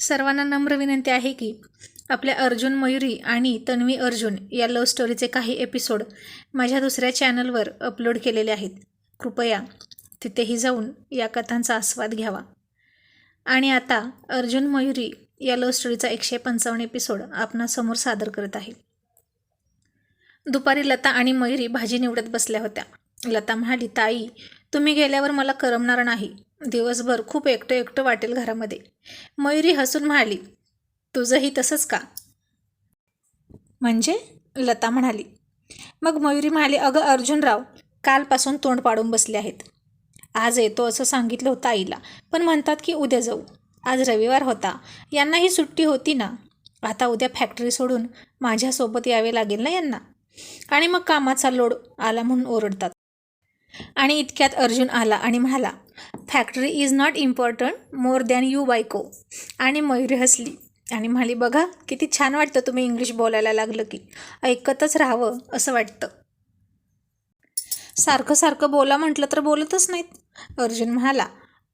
सर्वांना नम्र विनंती आहे की आपल्या अर्जुन मयुरी आणि तन्वी अर्जुन या लव्ह स्टोरीचे काही एपिसोड माझ्या दुसऱ्या चॅनलवर अपलोड केलेले आहेत. कृपया तिथेही जाऊन या कथांचा आस्वाद घ्यावा. आणि आता अर्जुन मयुरी या लव्ह स्टोरीचा एकशे पंचावन्न एपिसोड आपणासमोर सादर करत आहे. दुपारी लता आणि मयुरी भाजी निवडत बसल्या होत्या. लता म्हणाली ताई तुम्ही गेल्यावर मला करमणार नाही. दिवसभर खूप एकटं एकटं वाटेल घरामध्ये. मयुरी हसून म्हणाली तुझंही तसंच का? म्हणजे? लता म्हणाली. मग मयुरी म्हणाली अगं अर्जुनराव कालपासून तोंड पाडून बसले आहेत. आज येतो असं सांगितलं होतं आईला पण म्हणतात की उद्या जाऊ. आज रविवार होता. यांनाही सुट्टी होती ना. आता उद्या फॅक्टरी सोडून माझ्यासोबत यावे लागेल ना यांना? आणि मग कामाचा लोड आला म्हणून ओरडतात. आणि इतक्यात अर्जुन आला आणि म्हणाला factory is not important more than you बायको. आणि मयुरी हसली आणि म्हणाली बघा किती छान वाटतं तुम्ही इंग्लिश बोलायला लागलं की. ऐकतच राहावं असं वाटतं. सारखं सारखं बोला म्हटलं तर बोलतच नाहीत. अर्जुन म्हणाला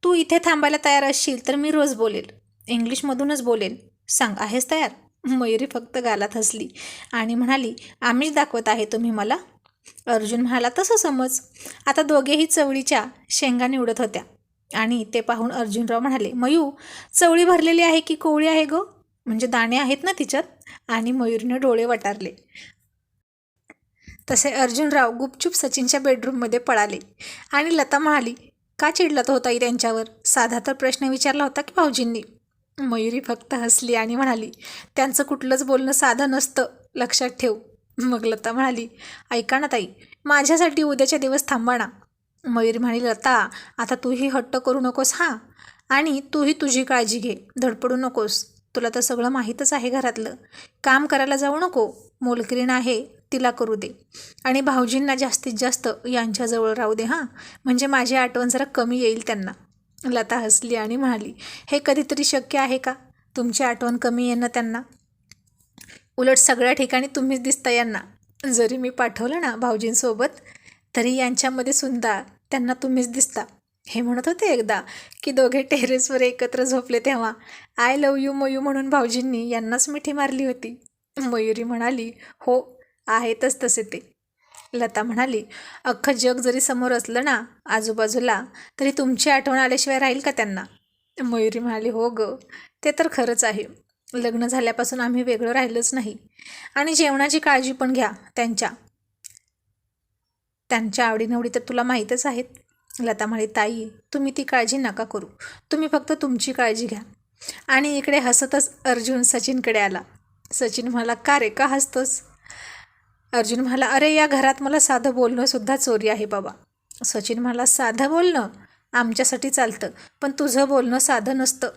तू इथे थांबायला तयार असशील तर मी रोज बोलेल. इंग्लिशमधूनच बोलेल. सांग आहेस तयार? मयुरी फक्त गालात हसली आणि म्हणाली आम्हीच दाखवत आहे तुम्ही मला. अर्जुन म्हणाला तसं समज. आता दोघेही चवळीच्या शेंगा निवडत होत्या. आणि ते पाहून अर्जुनराव म्हणाले मयू चवळी भरलेली आहे की कोवळी आहे गो? म्हणजे दाणे आहेत ना तिच्यात? आणि मयुरीने डोळे वटारले. तसे अर्जुनराव गुपचूप सचिनच्या बेडरूममध्ये पळाले आणि लता म्हणाली का चिडला तो होताही त्यांच्यावर? साधा तर प्रश्न विचारला होता की भाऊजींनी? मयुरी फक्त हसली आणि म्हणाली त्यांचं कुठलंच बोलणं साधं नसतं. लक्षात ठेव. मग लता म्हणाली ऐका ना ताई माझ्यासाठी उद्याच्या दिवस थांबा ना. मयूर म्हणाली लता आता तूही हट्ट करू नकोस हां? आणि तूही तुझी काळजी घे धडपडू नकोस. तुला तर सगळं माहीतच आहे घरातलं. काम करायला जाऊ नको. मोलकरीण आहे तिला करू दे. आणि भाऊजींना जास्तीत जास्त यांच्याजवळ राहू दे हां? म्हणजे माझी आठवण जरा कमी येईल त्यांना. लता हसली आणि म्हणाली हे कधीतरी शक्य आहे का? तुमची आठवण कमी येणं त्यांना. उलट सगळ्या ठिकाणी तुम्हीच दिसता यांना. जरी मी पाठवलं ना भाऊजींसोबत तरी यांच्यामध्ये सुद्धा त्यांना तुम्हीच दिसता. हे म्हणत होते एकदा की दोघे टेरेसवर एकत्र झोपले तेव्हा आय लव यू मयू म्हणून भाऊजींनी यांनाच मिठी मारली होती. मयुरी म्हणाली हो आहेतच तसे ते. लता म्हणाली अख्खं जग जरी समोर असलं ना आजूबाजूला तरी तुमची आठवण आल्याशिवाय राहील का त्यांना? मयुरी म्हणाली हो ग ते तर खरंच आहे. लग्न झाल्यापासून आम्ही वेगळं राहिलंच नाही. आणि जेवणाची काळजी पण घ्या त्यांच्या. त्यांच्या आवडीनिवडी तर तुला माहीतच आहेत. लता म्हणे ताई तुम्ही ती काळजी नका करू. तुम्ही फक्त तुमची काळजी घ्या. आणि इकडे हसतच अर्जुन सचिनकडे आला. सचिन म्हणाला का रे का हसतोस? अर्जुन म्हणाला अरे या घरात मला साधं बोलणंसुद्धा चोरी आहे बाबा. सचिन म्हणाला साधं बोलणं? आमच्यासाठी चालतं पण तुझं बोलणं साधं नसतं.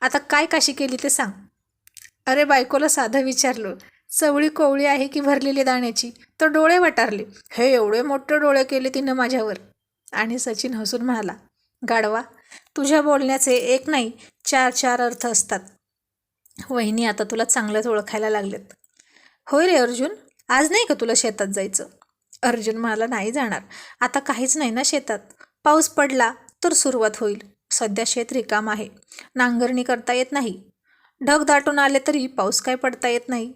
आता काय काशी केली ते सांग. अरे बायकोला साधं विचारलं. चवळी कोवळी आहे की भरलेली दाण्याची? तर डोळे वटारले. हे एवढे मोठे डोळे केले तिनं माझ्यावर. आणि सचिन हसून म्हणाला गाडवा तुझ्या बोलण्याचे एक नाही चार चार अर्थ असतात. वहिनी आता तुला चांगलंच ओळखायला लागलेत. होय रे अर्जुन आज नाही का तुला शेतात जायचं? अर्जुन म्हणाला नाही जाणार. आता काहीच नाही ना शेतात. पाऊस पडला तर सुरुवात होईल. सध्या शेत रिकाम आहे. नांगरणी करता येत नाही. ढग दाटून आले तरी पाऊस काय पडता येत नाही.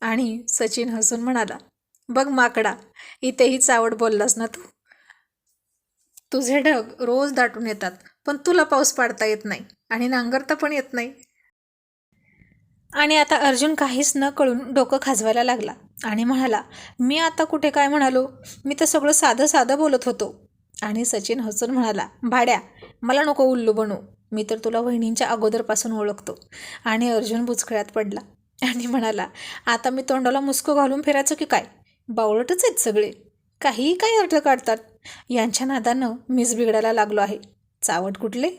आणि सचिन हसून म्हणाला बघ माकडा इथेही चावड बोललास ना तू? तुझे ढग रोज दाटून येतात पण तुला पाऊस पाडता येत नाही आणि नांगरता पण येत नाही. आणि आता अर्जुन काहीच न कळून डोकं खाजवायला लागला आणि म्हणाला मी आता कुठे काय म्हणालो? मी तर सगळं साधं साधं बोलत होतो. आणि सचिन हसून म्हणाला भाड्या मला नको उल्लू बनू. मी तर तुला वहिनींच्या अगोदरपासून ओळखतो. आणि अर्जुन बुचकळ्यात पडला. आणि म्हणाला आता मी तोंडाला मुस्को घालून फिरायचं की काय? बावळटच आहेत सगळे. काहीही काय अर्थ काढतात. यांच्या नादानं मीच बिघडायला लागलो आहे. चावट कुठले?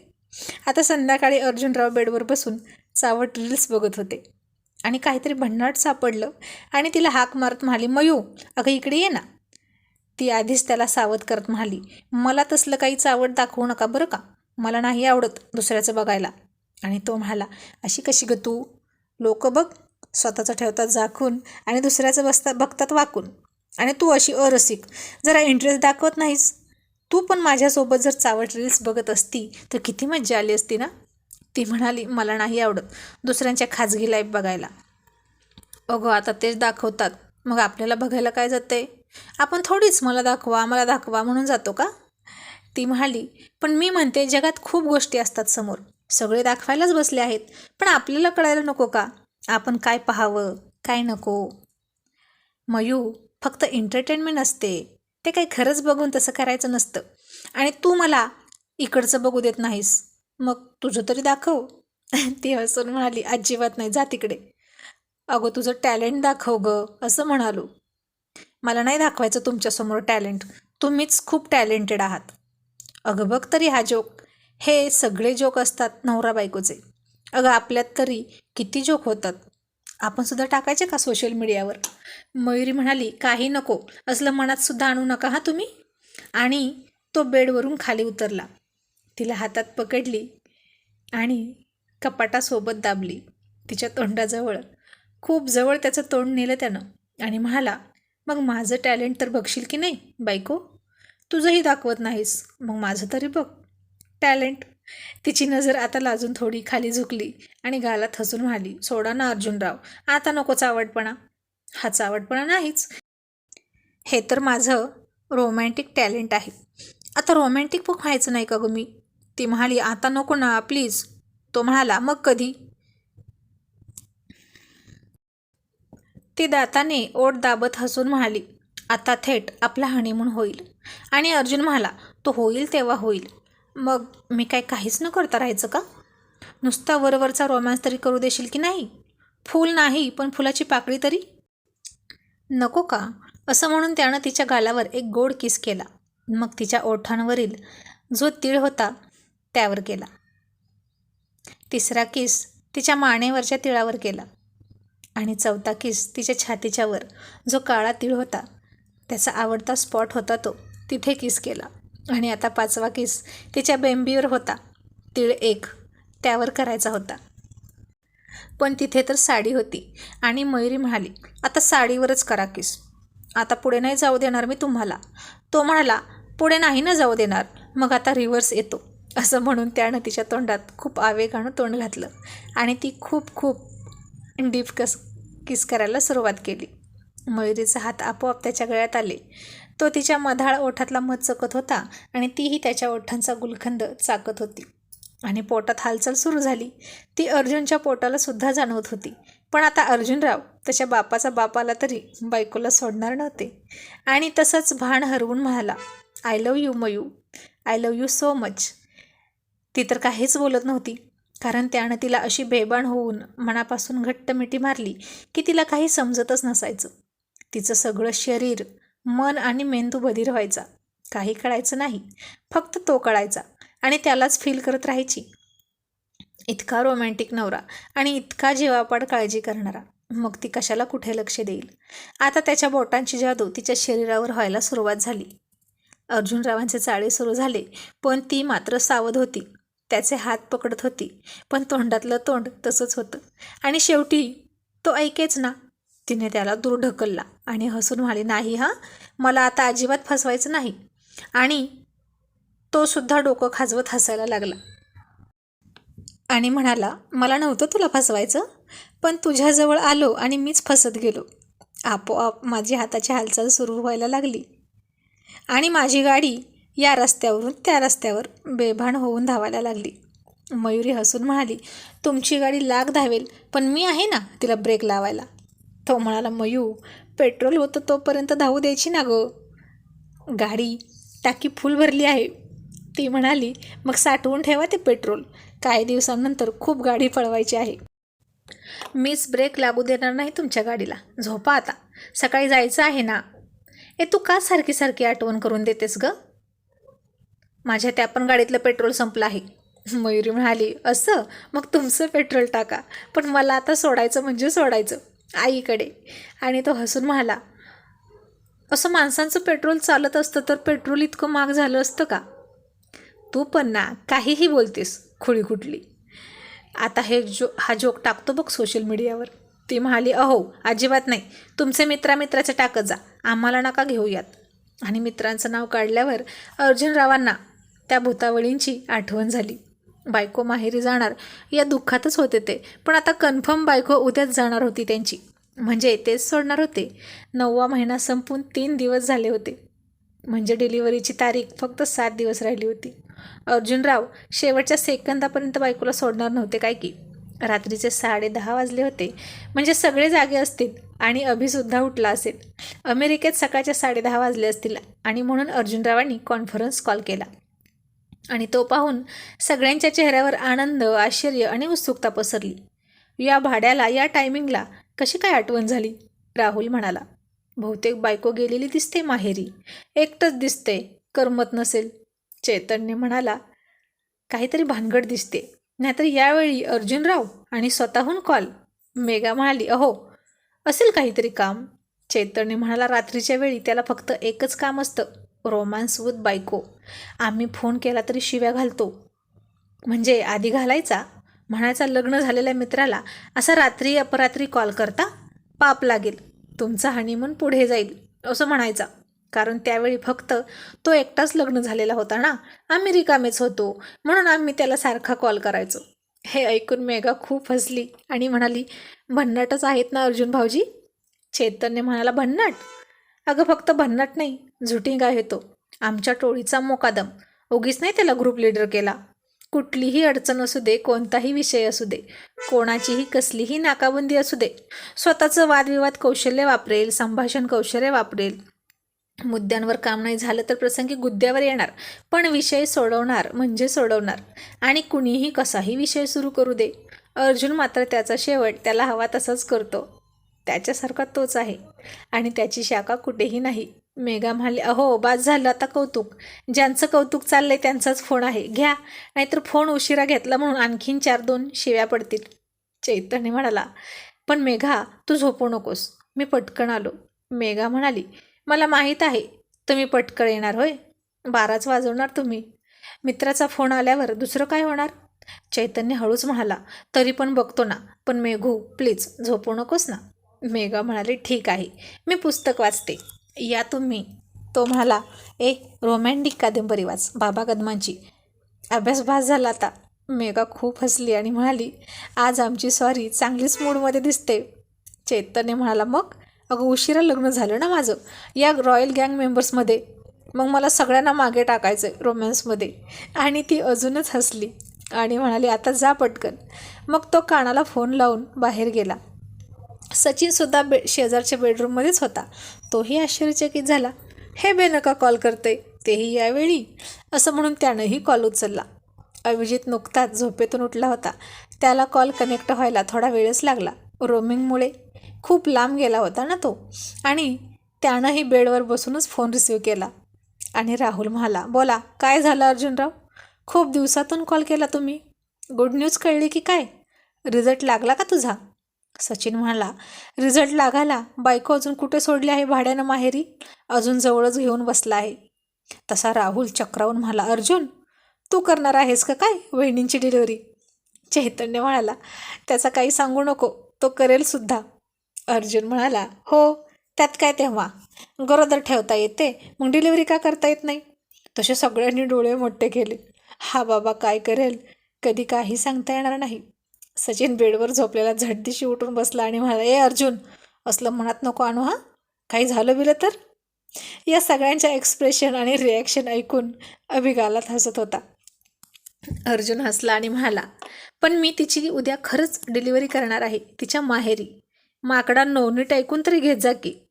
आता संध्याकाळी अर्जुनराव बेडवर बसून चावट रील्स बघत होते. आणि काहीतरी भन्नाट सापडलं आणि तिला हाक मारत म्हणाली मयू अगं इकडे ये ना. ती आधीच त्याला सावध करत म्हणाली मला तसलं काही चावट दाखवू नका बरं का? मला नाही आवडत दुसऱ्याचं बघायला. आणि तो म्हणाला अशी कशी ग तू? लोक बघ स्वतःचं ठेवतात झाकून आणि दुसऱ्याचं बसतात बघतात वाकून. आणि तू अशी अरसिक जरा इंटरेस्ट दाखवत नाहीस? तू पण माझ्यासोबत जर चावट रील्स बघत असती तर किती मज्जा आली असती ना? ती म्हणाली मला नाही आवडत दुसऱ्यांच्या खाजगी लाईफ बघायला. अगं आता तेच दाखवतात. मग आपल्याला बघायला काय जाते आपण थोडीच मला दाखवा मला दाखवा म्हणून जातो का? ती म्हणाली पण मी म्हणते जगात खूप गोष्टी असतात समोर. सगळे दाखवायलाच बसले आहेत. पण आपल्याला कळायला नको का? आपण काय पाहावं? काय नको? मयू फक्त एंटरटेनमेंट असते ते काही खरंच बघून तसं करायचं नसतं. आणि तू मला इकडचं बघू देत नाहीस. मग तुझं तरी दाखव. ती हसून म्हणाली अजिबात नाही. जा तिकडे. अगं तुझं टॅलेंट दाखव ग असं म्हणालो. मला नाही दाखवायचं तुमच्यासमोर टॅलेंट. तुम्हीच खूप टॅलेंटेड आहात. अगं बघ तरी हा जोक हे सगळे जोक असतात नवरा बायकोचे. अगं आपल्यात तरी किती जोक होतात. आपण सुद्धा टाकायचे का सोशल मीडियावर मयुरी म्हणाली काही नको. असलं मनात सुद्धा आणू नका हा तुम्ही? आणि तो बेडवरून खाली उतरला. तिला हातात पकडली आणि कपाटासोबत दाबली. तिच्या तोंडाजवळ खूप जवळ त्याचं तोंड नेलं त्यानं आणि म्हणाला मग माझं टॅलेंट तर बघशील की नाही बायको? तुझंही दाखवत नाहीस. मग माझं तरी बघ. टॅलेंट. तिची नजर आता लाजून थोडी खाली झुकली आणि गालात हसून म्हणाली सोडा ना अर्जुनराव. आता नकोच आवडपणा हा आवडपणा नाहीच. हे तर माझं रोमॅन्टिक टॅलेंट आहे. आता रोमॅन्टिक बुक व्हायचं नाही का गं मी? ती म्हणाली आता नको ना प्लीज. तो म्हणाला मग कधी? ती दाताने ओट दाबत हसून म्हणाली आता थेट आपला हनीमून होईल. आणि अर्जुन म्हणाला तो होईल तेव्हा होईल. मग मी काय काहीच न करता राहायचं का? नुसता वरवरचा रोमॅन्स तरी करू देशील की नाही? फूल नाही पण फुलाची पाकळी तरी? नको का? असं म्हणून त्यानं तिच्या गालावर एक गोड किस केला. मग तिच्या ओठांवरील जो तीळ होता त्यावर केला. तिसरा किस तिच्या मानेवरच्या तिळावर केला. आणि चौथा किस तिच्या छातीच्यावर जो काळा तीळ होता त्याचा आवडता स्पॉट होता तो. तिथे किस केला. आणि आता पाचवा किस तिच्या बेंबीवर होता. तीळ एक. त्यावर करायचा होता. पण तिथे तर साडी होती. आणि मयुरी म्हणाली आता साडीवरच करा किस. आता पुढे नाही जाऊ देणार मी तुम्हाला. तो म्हणाला पुढे नाही ना जाऊ देणार. मग आता रिव्हर्स येतो. असं म्हणून त्यानं तिच्या तोंडात खूप आवेगानं तोंड घातलं. आणि ती खूप खूप डीप कस किस करायला सुरुवात केली. मयुरीचा हात आपोआप त्याच्या गळ्यात आले. तो तिच्या मधाळ ओठातला मध चकत होता आणि तीही त्याच्या ओठांचा गुलखंद चाकत होती. आणि पोटात हालचाल सुरू झाली. ती अर्जुनच्या पोटाला सुद्धा जाणवत होती. पण आता अर्जुनराव त्याच्या बापाचा बापाला तरी बायकोला सोडणार नव्हते. आणि तसंच भान हरवून म्हणाला I love you Mayu. I love you so much ती तर काहीच बोलत नव्हती. कारण त्यानं तिला अशी बेबाण होऊन मनापासून घट्ट मिठी मारली की तिला काही समजतच नसायचं. तिचं सगळं शरीर मन आणि मेंदू बधीर व्हायचा. काही कळायचं नाही. फक्त तो कळायचा आणि त्यालाच फील करत राहायची. इतका रोमॅन्टिक नवरा आणि इतका जीवापाड काळजी करणारा. मग ती कशाला कुठे लक्ष देईल? आता त्याच्या बोटांची जादू तिच्या शरीरावर व्हायला सुरुवात झाली. अर्जुनरावांचे चाळे सुरू झाले पण ती मात्र सावध होती. त्याचे हात पकडत होती पण तोंडातलं तोंड तसंच होतं. आणि शेवटी तो ऐकेच ना तिने त्याला दूर ढकलला. आणि हसून म्हणाली नाही हां मला आता अजिबात फसवायचं नाही. आणि तो सुद्धा डोकं खाजवत हसायला लागला. आणि म्हणाला मला नव्हतं तुला फसवायचं पण तुझ्याजवळ आलो आणि मीच फसत गेलो. आपोआप माझी हाताची हालचाल सुरू व्हायला लागली. आणि माझी गाडी या रस्त्यावरून त्या रस्त्यावर बेभान होऊन धावायला लागली. मयुरी हसून म्हणाली तुमची गाडी लाग धावेल पण मी आहे ना तिला ब्रेक लावायला. तो म्हणाला मयू पेट्रोल होतं तोपर्यंत धावू द्यायची ना गं. गाडी टाकी फुल भरली आहे. ती म्हणाली मग साठवून ठेवा ते पेट्रोल. काही दिवसांनंतर खूप गाडी पळवायची आहे. मीच ब्रेक लागू देणार नाही तुमच्या गाडीला. झोपा आता. सकाळी जायचं आहे ना. ए तू का सारखी सारखी आठवण करून देतेस ग? माझ्या त्या पण गाडीतलं पेट्रोल संपलं आहे. मयुरी म्हणाली असं? मग तुमचं पेट्रोल टाका. पण मला आता सोडायचं म्हणजे सोडायचं. आईकडे. आणि तो हसून म्हणाला असं माणसांचं पेट्रोल चालत असतं तर पेट्रोल इतकं महाग झालं असतं का? तू पण ना काहीही बोलतेस खुळी कुठली. आता हे जो हा जोक टाकतो बघ सोशल मीडियावर ती म्हणाली अहो अजिबात नाही. तुमचे मित्रामित्राचे टाकत जा. आम्हाला नका घेऊयात आणि मित्रांचं नाव काढल्यावर अर्जुनरावांना त्या भूतावळींची आठवण झाली. बायको माहेरी जाणार या दुःखातच होते ते. पण आता कन्फर्म बायको उद्याच जाणार होती त्यांची. म्हणजे तेच सोडणार होते. नववा महिना संपून तीन दिवस झाले होते. म्हणजे डिलिव्हरीची तारीख फक्त सात दिवस राहिली होती. अर्जुनराव शेवटच्या सेकंदापर्यंत बायकोला सोडणार नव्हते काय की? रात्रीचे साडे दहा वाजले होते. म्हणजे सगळे जागे असतील आणि अभिसुद्धा उठला असेल. अमेरिकेत सकाळच्या साडेदहा वाजले असतील आणि म्हणून अर्जुनरावांनी कॉन्फरन्स कॉल केला. आणि तो पाहून सगळ्यांच्या चेहऱ्यावर आनंद आश्चर्य आणि उत्सुकता पसरली. या भाड्याला या टायमिंगला कशी काय आठवण झाली? राहुल म्हणाला. बहुतेक बायको गेलेली दिसते माहेरी. एकटंच दिसते करमत नसेल. चैतन्य म्हणाला. काहीतरी भानगड दिसते. नाहीतर यावेळी अर्जुनराव आणि स्वतःहून कॉल. मेघा म्हणाली अहो असेल काहीतरी काम. चैतन्य म्हणाला रात्रीच्या वेळी त्याला फक्त एकच काम असतं. रोमांस विथ बायको. आम्ही फोन केला तरी शिव्या घालतो. म्हणजे आधी घालायचा म्हणायचा लग्न झालेल्या मित्राला असा रात्री अपरात्री कॉल करता पाप लागेल तुमचा हनीमून पुढे जाईल असं म्हणायचा. कारण त्यावेळी फक्त तो एकटाच लग्न झालेला होता ना. आम्ही रिकामेच होतो म्हणून आम्ही त्याला सारखा कॉल करायचो. हे ऐकून मेघा खूप हसली आणि म्हणाली भन्नाटच आहेत ना अर्जुन भाऊजी? चैतन्य म्हणाला भन्नाट? अगं फक्त भन्नाट नाही झुटिंग आहे तो. आमच्या टोळीचा मोकादम. उगीच नाही त्याला ग्रुप लीडर केला. कुठलीही अडचण असू दे कोणताही विषय असू दे. कोणाचीही कसलीही नाकाबंदी असू दे. स्वतःचं वादविवाद कौशल्य वापरेल संभाषण कौशल्य वापरेल. मुद्द्यांवर काम नाही झालं तर प्रसंगी गुद्द्यावर येणार. पण विषय सोडवणार म्हणजे सोडवणार. आणि कुणीही कसाही विषय सुरू करू दे. अर्जुन मात्र त्याचा शेवट त्याला हवा तसाच करतो. त्याच्यासारखा तोच आहे. आणि त्याची शाखा कुठेही नाही. मेघा म्हणाले अहो बाद झालं आता कौतुक. ज्यांचं कौतुक चाललंय त्यांचाच फोन आहे. घ्या. नाहीतर फोन उशिरा घेतला म्हणून आणखीन चार दोन शिव्या पडतील. चैतन्य म्हणाला पण मेघा तू झोपू नकोस. मी पटकन आलो. मेघा म्हणाली मला माहीत आहे. तुम्ही पटकन येणार होय? बाराच वाजवणार तुम्ही. मित्राचा फोन आल्यावर दुसरं काय होणार? चैतन्य हळूच म्हणाला तरी पण बघतो ना. पण मेघू प्लीज झोपू नकोस ना. मेघा म्हणाली ठीक आहे मी पुस्तक वाचते. या तुम्ही. तो म्हणाला ए रोमॅन्टिक कादंबरी वाच. बाबा कदमांची. अभ्यास भास झाला आता. मेघा खूप हसली आणि म्हणाली आज आमची सॉरी चांगलीच मूडमध्ये दिसते. चैतन्य म्हणाला मग? अगं उशिरा लग्न झालं ना माझं. या रॉयल गँग मेंबर्समध्ये. मग मला सगळ्यांना मागे टाकायचं आहे रोमॅन्समध्ये आणि ती अजूनच हसली आणि म्हणाली आता जा पटकन. मग तो कानाला फोन लावून बाहेर गेला. सचिनसुद्धा बे शेजारच्या बेडरूममध्येच होता. तोही आश्चर्यचकित झाला. हे बेनका कॉल करते. तेही यावेळी असं म्हणून त्यानंही कॉल उचलला. अभिजित नुकताच झोपेतून उठला होता. त्याला कॉल कनेक्ट व्हायला थोडा वेळच लागला. रोमिंगमुळे खूप लांब गेला होता ना तो. आणि त्यानंही बेडवर बसूनच फोन रिसीव्ह केला. आणि राहुल म्हणाला बोला काय झालं अर्जुनराव? खूप दिवसातून कॉल केला तुम्ही. गुड न्यूज कळली की काय? रिझल्ट लागला का तुझा? सचिन म्हणाला रिझल्ट लागायला बायको अजून कुठे सोडली आहे भाड्यानं माहेरी? अजून जवळच घेऊन बसला आहे. तसा राहुल चक्रावून म्हणाला अर्जुन तू करणार आहेस का काय वहिनींची डिलिव्हरी? चैतन्य म्हणाला त्याचा काही सांगू नको तो करेल सुद्धा. अर्जुन म्हणाला हो त्यात काय तेव्हा? गरोदर ठेवता येते मग डिलिव्हरी का करता येत नाही? तसे सगळ्यांनी डोळे मोठे केले हा बाबा काय करेल? कधी काही सांगता येणार नाही. सचिन बेडवर झोपलेला झडदिशी उठून बसला आणि म्हणाला ए अर्जुन असलं मनात नको आणू हा? काही झालं बिलं तर? या सगळ्यांच्या एक्सप्रेशन आणि रिॲक्शन ऐकून अभिगालात हसत होता. अर्जुन हसला आणि म्हणाला पण मी तिची उद्या खरंच डिलिव्हरी करणार आहे तिच्या माहेरी. माकडा नीट ऐकून तरी घेत जा की.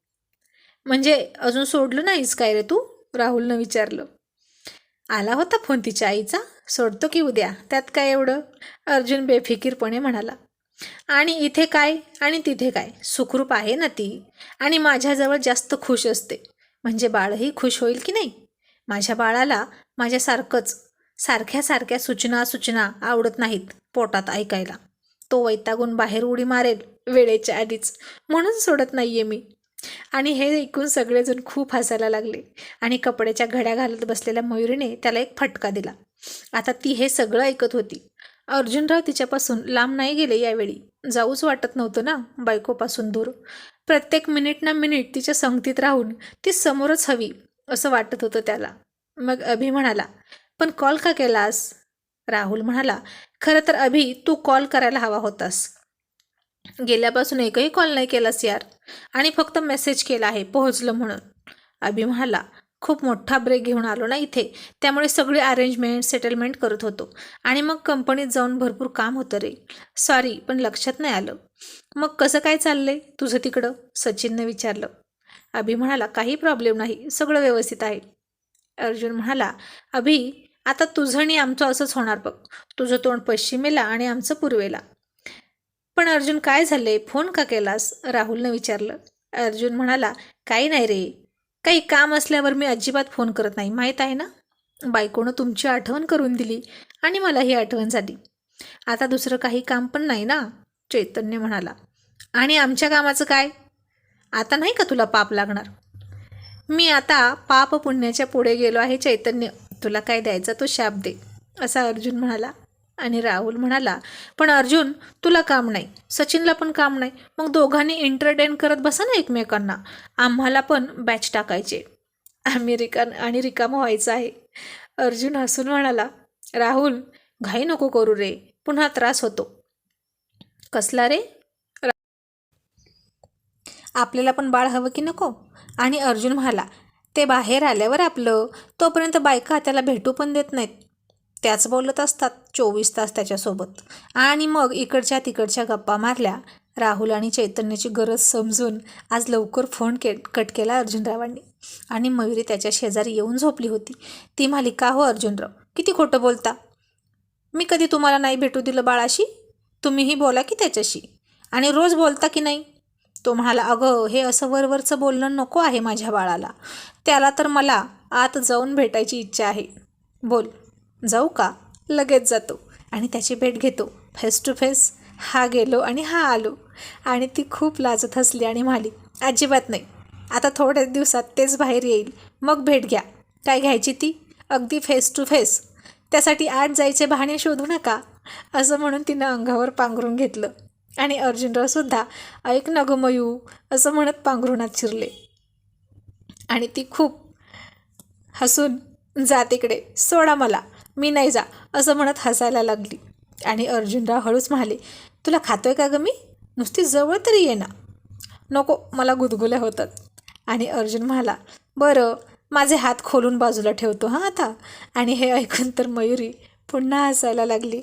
म्हणजे अजून सोडलं नाहीस काय रे तू? राहुलनं विचारलं. आला होता फोन तिच्या आईचा? सोडतो की उद्या? त्यात काय एवढं? अर्जुन बेफिकीरपणे म्हणाला. आणि इथे काय? आणि तिथे काय? सुखरूप आहे ना ती? आणि माझ्याजवळ जास्त खुश असते. म्हणजे बाळही खुश होईल की नाही? माझ्या बाळाला माझ्यासारखंच सारख्या सारख्या सूचना सूचना आवडत नाहीत पोटात ऐकायला. तो वैतागून बाहेर उडी मारेल वेळेच्या आधीच. म्हणून सोडत नाही आहे मी. आणि हे ऐकून सगळेजण खूप हसायला लागले आणि कपड्याच्या घड्या घालत बसलेल्या मयुरीने त्याला एक फटका दिला. आता ती हे सगळं ऐकत होती. अर्जुनराव तिच्यापासून लांब नाही गेले यावेळी. जाऊच वाटत नव्हतं ना बायकोपासून दूर. प्रत्येक मिनिट ना मिनिट तिच्या संगतीत राहून ती समोरच हवी असं वाटत होतं त्याला. मग अभि म्हणाला पण कॉल का केलास? राहुल म्हणाला खरं तर अभि तू कॉल करायला हवा होतास. गेल्यापासून एकही कॉल नाही केलास यार. आणि फक्त मेसेज केला आहे पोहोचलं म्हणून. अभि म्हणाला खूप मोठा ब्रेक घेऊन आलो ना इथे. त्यामुळे सगळी अरेंजमेंट सेटलमेंट करत होतो. आणि मग कंपनीत जाऊन भरपूर काम होतं रे. सॉरी पण लक्षात नाही आलं. मग कसं काय चाललंय तुझं तिकडं? सचिनने विचारलं. अभि म्हणाला काही प्रॉब्लेम नाही. सगळं व्यवस्थित आहे. अर्जुन म्हणाला अभि आता तुझं आणि आमचं असंच होणार बघ. तुझं तोंड पश्चिमेला आणि आमचं पूर्वेला. पण अर्जुन काय झाले फोन का केलास? राहुलनं विचारलं. अर्जुन म्हणाला काही नाही रे. काही काम असल्यावर मी अजिबात फोन करत नाही. माहीत आहे ना? बायकोनं तुमची आठवण करून दिली आणि मला ही आठवण झाली. आता दुसरं काही काम पण नाही ना? चैतन्य म्हणाला. आणि आमच्या कामाचं काय? आता नाही का तुला पाप लागणार? मी आता पाप पुण्याच्या पुढे गेलो आहे चैतन्य. तुला काय द्यायचा? तो शाप दे. असा अर्जुन म्हणाला. आणि राहुल म्हणाला पण अर्जुन तुला काम नाही. सचिनला पण काम नाही. मग दोघांनी एंटरटेन करत बसा ना एकमेकांना. आम्हाला पण बॅच टाकायचे. आम्ही रिका आणि रिकामं व्हायचं आहे. अर्जुन हसून म्हणाला राहुल घाई नको करू रे. पुन्हा त्रास होतो. कसला रे? आपल्याला पण बाळ हवं की नको? आणि अर्जुन म्हणाला ते बाहेर आल्यावर आपलं. तोपर्यंत बायका त्याला भेटू पण देत नाहीत. त्याच बोलत असतात. चोवीस तास त्याच्यासोबत. आणि मग इकडच्या तिकडच्या गप्पा मारल्या. राहुल आणि चैतन्याची गरज समजून आज लवकर फोन के कट केला अर्जुनरावांनी. आणि मयुरी त्याच्या शेजारी येऊन झोपली होती. ती म्हणाली का हो अर्जुनराव? किती खोटं बोलता? मी कधी तुम्हाला नाही भेटू दिलं बाळाशी? तुम्हीही बोला की त्याच्याशी. आणि रोज बोलता की नाही? तो म्हणाला अगं हे असं वरवरचं बोलणं नको आहे माझ्या बाळाला. त्याला तर मला आत जाऊन भेटायची इच्छा आहे. बोल. जाऊ का? लगेच जातो आणि त्याची भेट घेतो. फेस टू फेस हा गेलो आणि हा आलो. आणि ती खूप लाजत हसली आणि म्हणाली अजिबात नाही. आता थोड्याच दिवसात तेच बाहेर येईल. मग भेट घ्या. काय घ्यायची ती? अगदी फेस टू फेस त्यासाठी आत जायचे बहाणे शोधू नका. असं म्हणून तिनं अंगावर पांघरून घेतलं. आणि अर्जुनरावसुद्धा ऐक न मयू असं म्हणत पांघरुणात शिरले. आणि ती खूप हसून जा तिकडे सोडा मला. मी नाही जा असं म्हणत हसायला लागली. आणि अर्जुनराव हळूच म्हणाले तुला खातोय का गं मी? नुसती जवळ तरी ये ना. नको मला गुदगुल्या होतात. आणि अर्जुन म्हणाला बरं माझे हात खोलून बाजूला ठेवतो हां आता. आणि हे ऐकून तर मयुरी पुन्हा हसायला लागली.